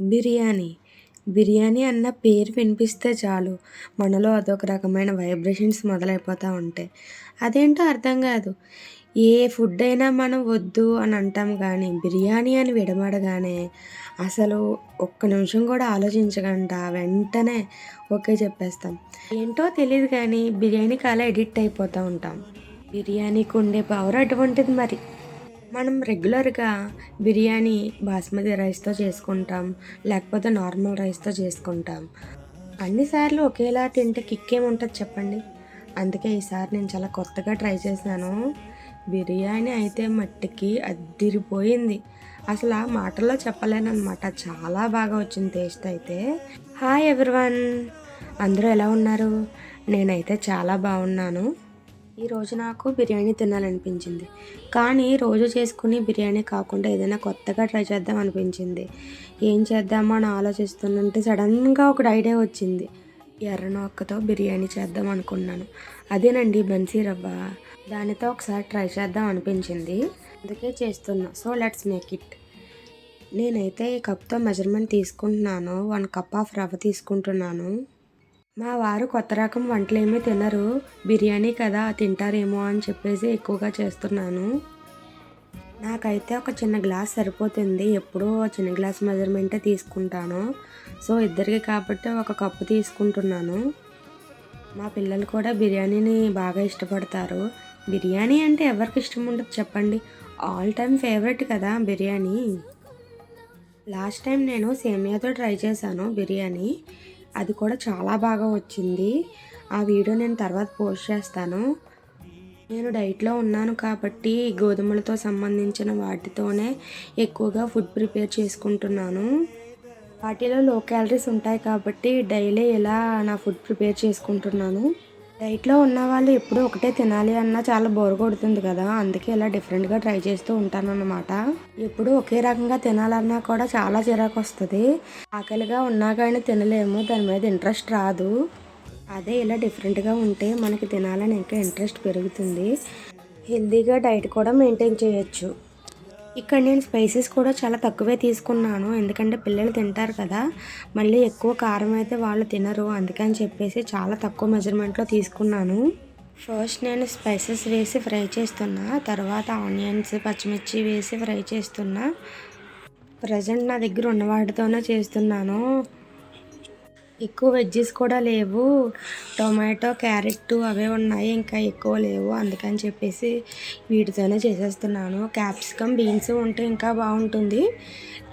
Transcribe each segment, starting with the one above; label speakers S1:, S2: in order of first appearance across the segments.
S1: బిర్యానీ. బిర్యానీ అన్న పేరు వినిపిస్తే చాలు. మనలో అదొక రకమైన వైబ్రేషన్స్ మొదలైపోతూ ఉంటాయి. అదేంటో అర్థం కాదు. ఏ ఫుడ్ అయినా మనం వద్దు అని అంటాం కానీ బిర్యానీ అని విడమడగానే అసలు ఒక్క నిమిషం కూడా ఆలోచించకుండా వెంటనే ఓకే చెప్పేస్తాం. ఏంటో తెలియదు కానీ బిర్యానీకి అలా ఎడిక్ట్ అయిపోతూ ఉంటాం. బిర్యానీకి ఉండే పవర్ అటువంటిది మరి. మనం రెగ్యులర్గా బిర్యానీ బాస్మతి రైస్తో చేసుకుంటాం లేకపోతే నార్మల్ రైస్తో చేసుకుంటాం. అన్నిసార్లు ఒకేలా తింటే కిక్ ఏముంటుంది చెప్పండి? అందుకే ఈసారి నేను చాలా కొత్తగా ట్రై చేశాను. బిర్యానీ అయితే మట్టికి అద్దిరిపోయింది. అసలు ఆ మాటల్లో చెప్పలేనమాట చాలా బాగా వచ్చింది టేస్ట్ అయితే. Hi everyone! అందరూ ఎలా ఉన్నారు? నేనైతే చాలా బాగున్నాను. ఈరోజు నాకు బిర్యానీ తినాలనిపించింది. కానీ రోజు చేసుకుని బిర్యానీ కాకుండా ఏదైనా కొత్తగా ట్రై చేద్దాం అనిపించింది. ఏం చేద్దామో అని ఆలోచిస్తుంటే సడన్గా ఒక ఐడియా వచ్చింది. ఎర్ర నొక్కతో బిర్యానీ చేద్దాం అనుకున్నాను. అదేనండి బన్సీ రవ్వ. దానితో ఒకసారి ట్రై చేద్దాం అనిపించింది. అందుకే చేస్తున్నా. So let's make it. నేనైతే ఈ కప్తో మెజర్మెంట్ తీసుకుంటున్నాను. వన్ కప్ ఆఫ్ రవ్వ తీసుకుంటున్నాను. మా వారు కొత్త రకం వంటలు ఏమీ తినరు. బిర్యానీ కదా తింటారేమో అని చెప్పేసి ఎక్కువగా చేస్తున్నాను. నాకైతే ఒక చిన్న గ్లాస్ సరిపోతుంది. ఎప్పుడూ చిన్న గ్లాస్ మెజర్మెంటే తీసుకుంటాను. సో ఇద్దరికి కాబట్టి ఒక కప్పు తీసుకుంటున్నాను. మా పిల్లలు కూడా బిర్యానీని బాగా ఇష్టపడతారు. బిర్యానీ అంటే ఎవరికి ఇష్టం ఉండదు చెప్పండి. ఆల్ టైమ్ ఫేవరెట్ కదా బిర్యానీ. లాస్ట్ టైం నేను సేమియాతో ట్రై చేశాను బిర్యానీ. అది కూడా చాలా బాగా వచ్చింది. ఆ వీడియో నేను తర్వాత పోస్ట్ చేస్తాను. నేను డైట్లో ఉన్నాను కాబట్టి గోధుమలతో సంబంధించిన వాటితోనే ఎక్కువగా ఫుడ్ ప్రిపేర్ చేసుకుంటున్నాను. వాటిలో లో క్యాలరీస్ ఉంటాయి కాబట్టి డైలీ ఇలా నా ఫుడ్ ప్రిపేర్ చేసుకుంటున్నాను? డైట్లో ఉన్న వాళ్ళు ఎప్పుడు ఒకటే తినాలి అన్నా చాలా బోర్ కొడుతుంది కదా. అందుకే ఇలా డిఫరెంట్గా ట్రై చేస్తూ ఉంటాను అనమాట ఎప్పుడు ఒకే రకంగా తినాలన్నా కూడా చాలా చిరాకు వస్తుంది ఆకలిగా ఉన్నా కానీ తినలేము. దాని మీద ఇంట్రెస్ట్ రాదు. అదే ఇలా డిఫరెంట్గా ఉంటే మనకి తినాలని ఇంకా ఇంట్రెస్ట్ పెరుగుతుంది. హెల్తీగా డైట్ కూడా మెయింటైన్ చేయొచ్చు. ఇక్కడ నేను స్పైసెస్ కూడా చాలా తక్కువే తీసుకున్నాను. ఎందుకంటే పిల్లలు తింటారు కదా. మళ్ళీ ఎక్కువ కారం అయితే వాళ్ళు తినరు. అందుకని చెప్పేసి చాలా తక్కువ మెజర్మెంట్లో తీసుకున్నాను. ఫస్ట్ నేను స్పైసెస్ వేసి ఫ్రై చేస్తున్నా. తర్వాత ఆనియన్స్ పచ్చిమిర్చి వేసి ఫ్రై చేస్తున్నా. ప్రజెంట్ నా దగ్గర ఉన్న వాటితోనే చేస్తున్నాను. ఎక్కువ వెజ్జెస్ కూడా లేవు. టొమాటో క్యారెట్ అవే ఉన్నాయి. ఇంకా ఎక్కువ లేవు. అందుకని చెప్పేసి వీటితోనే చేసేస్తున్నాను. క్యాప్సికమ్ బీన్స్ ఉంటే ఇంకా బాగుంటుంది.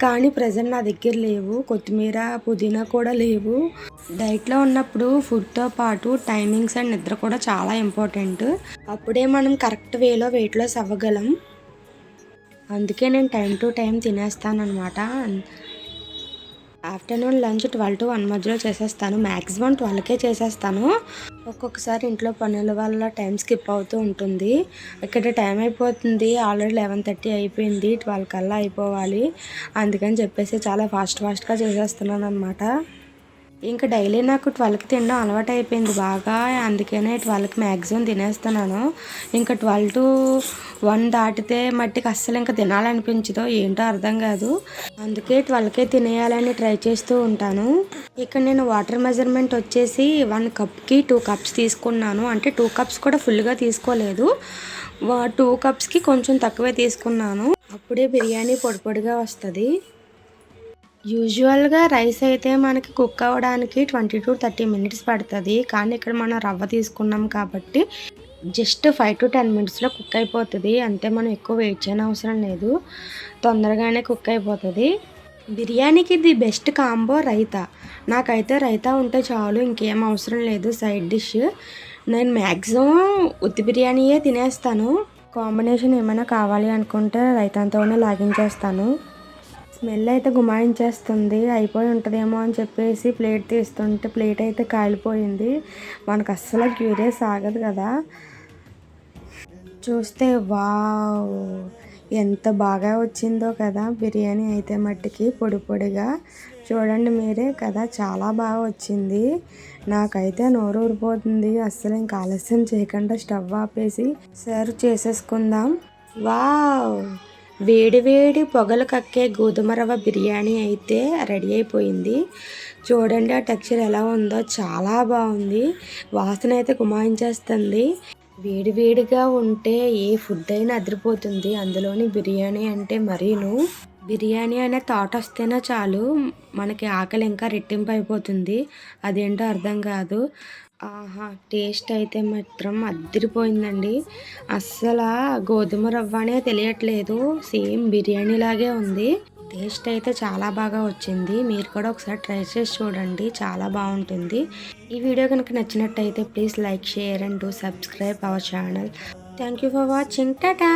S1: కానీ ప్రజెంట్ నా దగ్గర లేవు. కొత్తిమీర పుదీనా కూడా లేవు. డైట్లో ఉన్నప్పుడు ఫుడ్తో పాటు టైమింగ్స్ అండ్ నిద్ర కూడా చాలా ఇంపార్టెంట్. అప్పుడే మనం కరెక్ట్ వేలో వెయిట్ లాస్ అవ్వగలం. అందుకే నేను టైం టు టైం తినేస్తాను అనమాట afternoon lunch twelve to one మధ్యలో చేసేస్తాను. మ్యాక్సిమం ట్వెల్వ్కే చేసేస్తాను. ఒక్కొక్కసారి ఇంట్లో పనుల వల్ల టైం స్కిప్ అవుతూ ఉంటుంది. ఇక్కడ టైం అయిపోతుంది. ఆల్రెడీ లెవెన్ థర్టీ అయిపోయింది. ట్వెల్వ్ కల్లా అయిపోవాలి. అందుకని చెప్పేసి చాలా ఫాస్ట్ ఫాస్ట్గా చేసేస్తున్నాను అనమాట ఇంకా డైలీ నాకు ట్వెల్వ్కి తినడం అలవాటు అయిపోయింది బాగా. అందుకనే ట్వెల్వ్కి మ్యాక్సిమం తినేస్తున్నాను. ఇంకా ట్వెల్వ్ టు వన్ దాటితే మట్టికి అస్సలు ఇంకా తినాలనిపించదో ఏంటో అర్థం కాదు. అందుకే ట్వెల్వ్కే తినేయాలని ట్రై చేస్తూ ఉంటాను. ఇక్కడ నేను వాటర్ మెజర్మెంట్ వచ్చేసి వన్ కప్కి టూ కప్స్ తీసుకున్నాను. అంటే టూ కప్స్ కూడా ఫుల్గా తీసుకోలేదు. టూ కప్స్కి కొంచెం తక్కువే తీసుకున్నాను. అప్పుడే బిర్యానీ పొడి పొడిగా వస్తుంది. యూజువల్గా రైస్ అయితే మనకి కుక్ అవ్వడానికి ట్వంటీ టు థర్టీ మినిట్స్ పడుతుంది. కానీ ఇక్కడ మనం రవ్వ తీసుకున్నాం కాబట్టి జస్ట్ ఫైవ్ టు టెన్ మినిట్స్లో కుక్ అయిపోతుంది. అంతే మనం ఎక్కువ వెయిట్ చేయని అవసరం లేదు. తొందరగానే కుక్ అయిపోతుంది. బిర్యానీకి ది బెస్ట్ కాంబో రైతా. నాకైతే రైతా ఉంటే చాలు ఇంకేం అవసరం లేదు. Side dish. నేను మ్యాక్సిమం ఉత్తి బిర్యానీయే తినేస్తాను. కాంబినేషన్ ఏమైనా కావాలి అనుకుంటే రైతాంతోనే లాగించేస్తాను స్మెల్ అయితే గుమాయించేస్తుంది అయిపోయి ఉంటుందేమో అని చెప్పేసి ప్లేట్ తీస్తుంటే ప్లేట్ అయితే కాలిపోయింది. మనకు అస్సలు క్యూరియస్ ఆగదు కదా. చూస్తే వావ్ ఎంత బాగా వచ్చిందో కదా బిర్యానీ అయితే మట్టికి పొడి పొడిగా. చూడండి మీరే కదా చాలా బాగా వచ్చింది. నాకైతే నోరు ఊరిపోతుంది అస్సలు ఇంకా ఆలస్యం చేయకుండా స్టవ్ ఆపేసి సర్వ్ చేసేసుకుందాం. వావ్! వేడివేడి పొగలు కక్కే గోధుమ రవ్వ బిర్యానీ అయితే రెడీ అయిపోయింది. చూడండి ఆ టెక్స్చర్ ఎలా ఉందో. చాలా బాగుంది. వాసన అయితే కుమాయించేస్తుంది. వేడివేడిగా ఉంటే ఏ ఫుడ్ అయినా అదిరిపోతుంది. అందులోని బిర్యానీ అంటే మరీను. బిర్యానీ అనే థాట్ వస్తేనే చాలు. మనకి ఆకలి ఇంకా రెట్టింపు అయిపోతుంది. అదేంటో అర్థం కాదు. ఆహా టేస్ట్ అయితే మాత్రం అద్దరిపోయిందండి. అస్సలు గోధుమ రవ్వ అనే తెలియట్లేదు. సేమ్ బిర్యానీ లాగే ఉంది. టేస్ట్ అయితే చాలా బాగా వచ్చింది. మీరు కూడా ఒకసారి ట్రై చేసి చూడండి. చాలా బాగుంటుంది. ఈ వీడియో కనుక నచ్చినట్టయితే please like share and do subscribe our channel. Thank you for watching. Tata!